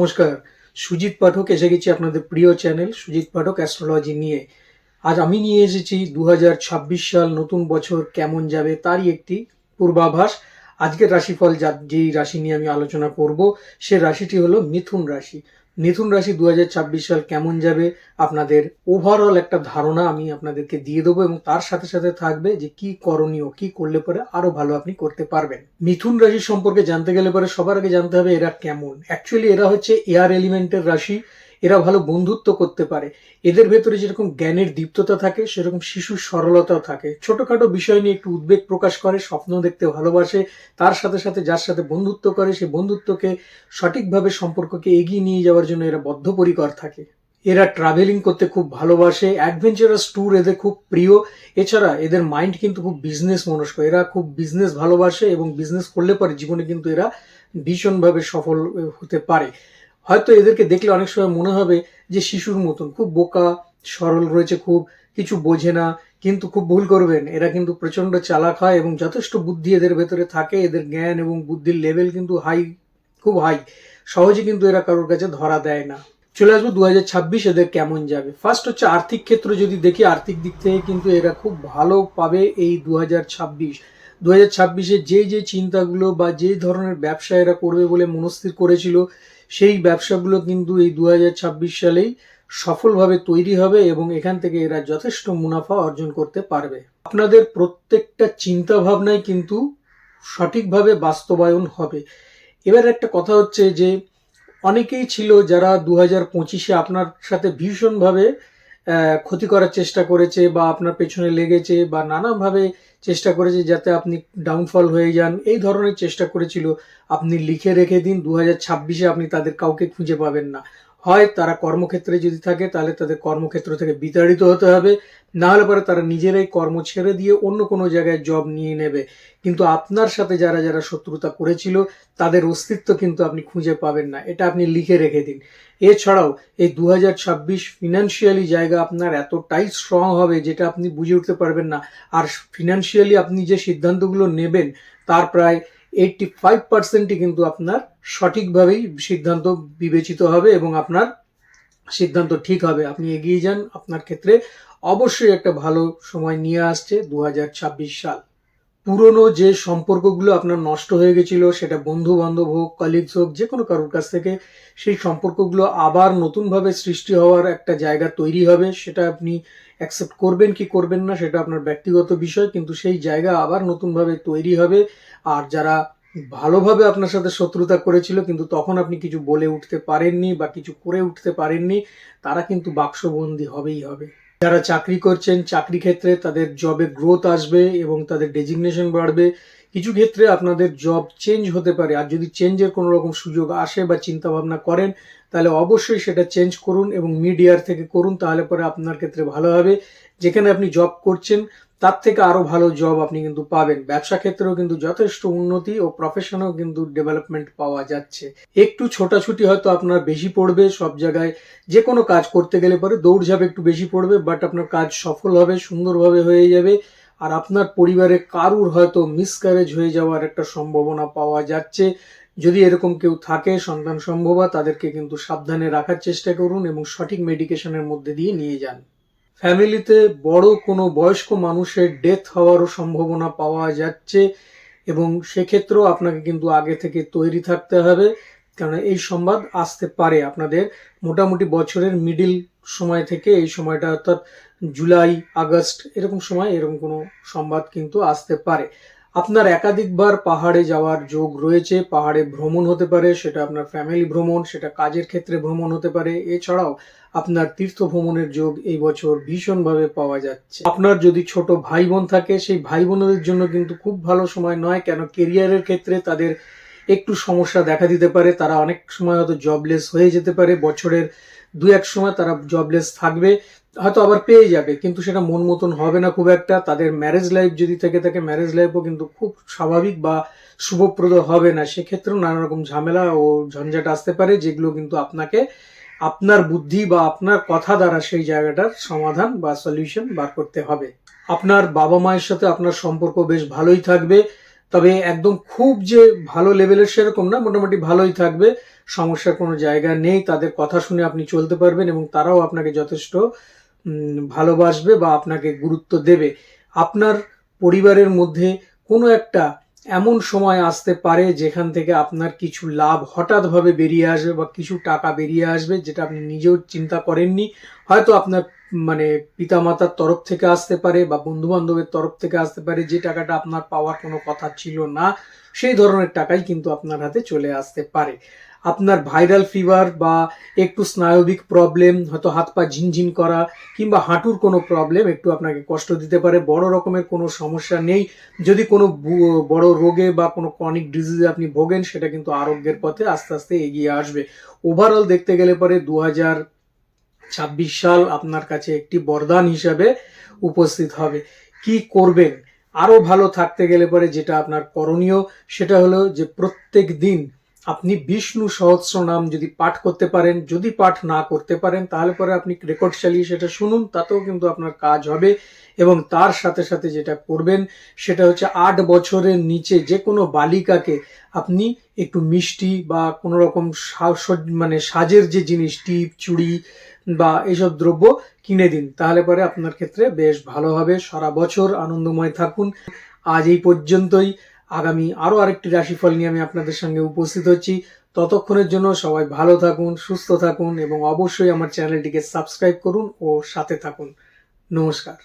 নমস্কার। সুজিত পাঠক এসে গেছি আপনাদের প্রিয় চ্যানেল সুজিত পাঠক অ্যাস্ট্রোলজি নিয়ে। আজ আমি নিয়ে এসেছি দু হাজার ছাব্বিশ সাল নতুন বছর কেমন যাবে তারই একটি পূর্বাভাস। আজকের রাশিফল যা যেই রাশি নিয়ে আমি আলোচনা করব, সে রাশিটি হলো মিথুন রাশি। মিথুন রাশি দুহাজার ছাব্বিশ সাল কেমন যাবে? আপনাদের ওভারঅল একটা ধারণা আমি আপনাদেরকে দিয়ে দেবো এবং তার সাথে সাথে থাকবে যে কি করণীয়, কি করলে পরে আরও ভালো আপনি করতে পারবেন। মিথুন রাশি সম্পর্কে জানতে গেলে পরে সবার আগে জানতে হবে এরা কেমন। অ্যাকচুয়ালি এরা হচ্ছে এয়ার এলিমেন্টের রাশি। এরা ভালো বন্ধুত্ব করতে পারে। এদের ভেতরে যেরকম জ্ঞানের দীপ্ততা থাকে, সেরকম শিশুর সরলতাও থাকে। ছোটখাটো বিষয় নিয়ে একটু উদ্বেগ প্রকাশ করে, স্বপ্ন দেখতে ভালোবাসে, তার সাথে সাথে যার সাথে বন্ধুত্ব করে সেই বন্ধুত্বকে, সঠিকভাবে সম্পর্ককে এগিয়ে নিয়ে যাওয়ার জন্য এরা বদ্ধপরিকর থাকে। এরা ট্রাভেলিং করতে খুব ভালোবাসে অ্যাডভেঞ্চারাস ট্যুর এদের খুব প্রিয়। এছাড়া এদের মাইন্ড কিন্তু খুব বিজনেস মনস্ক। এরা খুব বিজনেস ভালোবাসে এবং বিজনেস করলে পরে জীবনে কিন্তু এরা ভীষণভাবে সফল হতে পারে। হয়তো এদেরকে দেখলে অনেক সময় মনে হবে যে শিশুর মতন। খুব বোকা, সরল রয়েছে, খুব কিছু বোঝে না, কিন্তু খুব ভুল করবেন। এরা কিন্তু প্রচণ্ড চালাক হয় এবং যথেষ্ট বুদ্ধি এদের ভেতরে থাকে। এদের জ্ঞান এবং বুদ্ধির লেভেল কিন্তু হাই খুব হাই সহজে কিন্তু এরা কারোর কাছে ধরা দেয় না। চলে আসব দু হাজার ছাব্বিশ এদের কেমন যাবে। ফার্স্ট হচ্ছে আর্থিক ক্ষেত্র, যদি দেখি আর্থিক দিক থেকে কিন্তু এরা খুব ভালো পাবে এই দু হাজার ছাব্বিশ। দু হাজার ছাব্বিশে যে যে চিন্তাগুলো বা যে ধরনের ব্যবসা এরা করবে বলে মনস্থির করেছিল সেই ব্যবসাগুলো কিন্তু এই দু হাজার ছাব্বিশ সালেই সফলভাবে তৈরি হবে এবং এখান থেকে এরা যথেষ্ট মুনাফা অর্জন করতে পারবে। আপনাদের প্রত্যেকটা চিন্তা ভাবনায় কিন্তু সঠিকভাবে বাস্তবায়ন হবে। এবার একটা কথা হচ্ছে যে, অনেকেই ছিল যারা দু হাজার পঁচিশে আপনার সাথে ভীষণভাবে ক্ষতি করার চেষ্টা করেছে বা আপনার পেছনে লেগেছে বা নানাভাবে চেষ্টা করেছে যাতে আপনি ডাউনফল হয়ে যান। এই ধরনের চেষ্টা করেছিল। আপনি লিখে রেখে দিন দু হাজার ছাব্বিশে আপনি তাদের কাউকে খুঁজে পাবেন না। হয় তারা কর্মক্ষেত্রে যদি থাকে, তাহলে তাদের কর্মক্ষেত্র থেকে বিতাড়িত হতে হবে। না হলে পরে তারা নিজেরাই কর্ম ছেড়ে দিয়ে অন্য কোনো জায়গায় জব নিয়ে নেবে। কিন্তু আপনার সাথে যারা যারা শত্রুতা করেছিল, তাদের অস্তিত্ব কিন্তু আপনি খুঁজে পাবেন না। এটা আপনি লিখে রেখে দিন। এছাড়াও, এই দু হাজার ছাব্বিশ ফিনান্সিয়ালি জায়গা আপনার এতটাই স্ট্রং হবে যেটা আপনি বুঝে উঠতে পারবেন না। আর ফিনান্সিয়ালি আপনি যে সিদ্ধান্তগুলো নেবেন, তার প্রায় এইটটি ফাইভ পার্সেন্টই কিন্তু আপনার সঠিকভাবেই সিদ্ধান্ত বিবেচিত হবে এবং আপনার সিদ্ধান্ত ঠিক হবে। আপনি এগিয়ে যান, আপনার ক্ষেত্রে অবশ্যই একটা ভালো সময় নিয়ে আসছে দু হাজার ছাব্বিশ সাল। পুরনো যে সম্পর্কগুলো আপনার নষ্ট হয়ে গেছিল, সেটা বন্ধু বান্ধব হোক কলিগস হোক, যে কোনো কারোর কাছ থেকে, সেই সম্পর্কগুলো আবার নতুনভাবে সৃষ্টি হওয়ার একটা জায়গা তৈরি হবে, সেটা আপনি অ্যাকসেপ্ট করবেন কি করবেন না, সেটা আপনার ব্যক্তিগত বিষয়, কিন্তু সেই জায়গা আবার নতুনভাবে তৈরি হবে। আর যারা ভালোভাবে আপনার সাথে শত্রুতা করেছিল, কিন্তু তখন আপনি কিছু বলে উঠতে পারেননি বা কিছু করে উঠতে পারেননি, তারা কিন্তু বাক্সবন্দি হবেই হবে। যারা চাকরি করছেন, চাকরি ক্ষেত্রে তাদের জবে গ্রোথ আসবে এবং তাদের ডেজিগনেশন বাড়বে। কিছু ক্ষেত্রে আপনাদের জব চেঞ্জ হতে পারে। আর যদি চেঞ্জের কোনো রকম সুযোগ আসে বা চিন্তা ভাবনা করেন, তাহলে অবশ্যই সেটা চেঞ্জ করুন এবং মিডিয়ার থেকে করুন, তাহলে পরে আপনার ক্ষেত্রে ভালো হবে। যেখানে আপনি জব করছেন তার থেকে আরও ভালো জব আপনি কিন্তু পাবেন। ব্যবসা ক্ষেত্রেও কিন্তু যথেষ্ট উন্নতি ও প্রফেশনেও কিন্তু ডেভেলপমেন্ট পাওয়া যাচ্ছে। একটু ছোটাছুটি হয়তো আপনার বেশি পড়বে সব জায়গায়। যে কোনো কাজ করতে গেলে পরে দৌড়ঝাঁপ একটু বেশি পড়বে বাট আপনার কাজ সফল হবে, সুন্দরভাবে হয়ে যাবে। আর আপনার পরিবারে কারুর হয়তো মিসক্যারেজ হয়ে যাওয়ার একটা সম্ভাবনা পাওয়া যাচ্ছে। যদি এরকম কেউ থাকে, সন্তান সম্ভবা, তাদেরকে কিন্তু সাবধানে রাখার চেষ্টা করুন এবং সঠিক মেডিকেশনের মধ্যে দিয়ে নিয়ে যান। ফ্যামিলিতে বড় কোনো বয়স্ক মানুষের ডেথ হওয়ারও সম্ভাবনা পাওয়া যাচ্ছে এবং সেক্ষেত্রেও আপনাকে কিন্তু আগে থেকে তৈরি থাকতে হবে। কারণ এই সংবাদ আসতে পারে আপনাদের মোটামুটি বছরের মিডিল সময় থেকে এই সময়টা অর্থাৎ জুলাই, আগস্ট এরকম সময় এরকম কোনো সংবাদ কিন্তু আসতে পারে। আপনার একাধিকবার পাহাড়ে যাওয়ার যোগ রয়েছে, পাহাড়ে ভ্রমণ হতে পারে, সেটা আপনার ফ্যামিলি ভ্রমণ, সেটা কাজের ক্ষেত্রে ভ্রমণ হতে পারে, এছাড়াও আপনার তীর্থ ভ্রমণের যোগ এই বছর ভীষণভাবে পাওয়া যাচ্ছে। আপনার যদি ছোট ভাই বোন থাকে, সেই ভাই বোনদের জন্য কিন্তু খুব ভালো সময় নয়, কেন কেরিয়ারের ক্ষেত্রে তাদের একটু সমস্যা দেখা দিতে পারে, তারা অনেক সময় হয়তো জবলেস হয়ে যেতে পারে, বছরের দু এক সময় তারা জবলেস থাকবে, হয়তো আবার পেয়ে যাবে, কিন্তু সেটা মন মতন হবে না খুব একটা। তাদের ম্যারেজ লাইফ যদি থেকে থাকে ম্যারেজ লাইফও কিন্তু খুব স্বাভাবিক বা শুভপ্রদ হবে না। সেক্ষেত্রেও নানা রকম ঝামেলা ও ঝঞ্ঝাট আসতে পারে, যেগুলো কিন্তু আপনাকে আপনার বুদ্ধি বা আপনার কথা দ্বারা সেই জায়গাটার সমাধান বা সলিউশন বার করতে হবে। আপনার বাবা মায়ের সাথে আপনার সম্পর্ক বেশ ভালোই থাকবে। তবে একদম খুব যে ভালো লেভেলের সেরকম না, মোটামুটি ভালোই থাকবে। সমস্যার কোনো জায়গা নেই, তাদের কথা শুনে আপনি চলতে পারবেন এবং তারাও আপনাকে যথেষ্ট ভালোবাসবে বা আপনাকে গুরুত্ব দেবে। আপনার পরিবারের মধ্যে কোনো একটা এমন সময় আসতে পারে যেখান থেকে আপনার কিছু লাভ হঠাৎভাবে বেরিয়ে আসবে বা কিছু টাকা বেরিয়ে আসবে যেটা আপনি নিজেও চিন্তা করেননি। হয়তো আপনার মানে পিতামাতার তরফ থেকে আসতে পারে বা বন্ধু বান্ধবের তরফ থেকে আসতে পারে, যে টাকাটা আপনার পাওয়ার কোনো কথা ছিল না, সেই ধরনের টাকাই কিন্তু আপনার হাতে চলে আসতে পারে। আপনার ভাইরাল ফিভার বা একটু স্নায়বিক প্রবলেম হয়তো হাত পা ঝিনঝিন করা, কিংবা হাঁটুর কোনো প্রবলেম একটু আপনাকে কষ্ট দিতে পারে, বড় রকমের কোনো সমস্যা নেই। যদি কোনো বড় রোগে বা কোনো ক্রনিক ডিজিজে আপনি ভোগেন, সেটা কিন্তু আরোগ্যের পথে আস্তে আস্তে এগিয়ে আসবে। ওভারঅল দেখতে গেলে পরে দু হাজার ছাব্বিশ সাল আপনার কাছে একটি বরদান হিসাবে উপস্থিত হবে। কি করবেন? আরও ভালো থাকতে গেলে পরে যেটা আপনার করণীয়, সেটা হলো যে প্রত্যেক দিন আপনি বিষ্ণু সহস্র নাম যদি পাঠ করতে পারেন, যদি পাঠ না করতে পারেন, তাহলে পরে আপনি রেকর্ড চালিয়ে সেটা শুনুন, তাতেও কিন্তু আপনার কাজ হবে। এবং তার সাথে সাথে যেটা করবেন, সেটা হচ্ছে আট বছরের নিচে যে কোনো বালিকাকে আপনি একটু মিষ্টি বা কোনো রকম মানে সাজের যে জিনিস, টিপ, চুড়ি বা এইসব দ্রব্য কিনে দিন। তাহলে পরে আপনার ক্ষেত্রে বেশ ভালোভাবে সারা বছর আনন্দময় থাকুন। আজ এই পর্যন্তই। আগামী আরও আরেকটি রাশিফল নিয়ে আমি আপনাদের সঙ্গে উপস্থিত হচ্ছি। ততক্ষণের জন্য সবাই ভালো থাকুন, সুস্থ থাকুন এবং অবশ্যই আমার চ্যানেলটিকে সাবস্ক্রাইব করুন ও সাথে থাকুন। নমস্কার।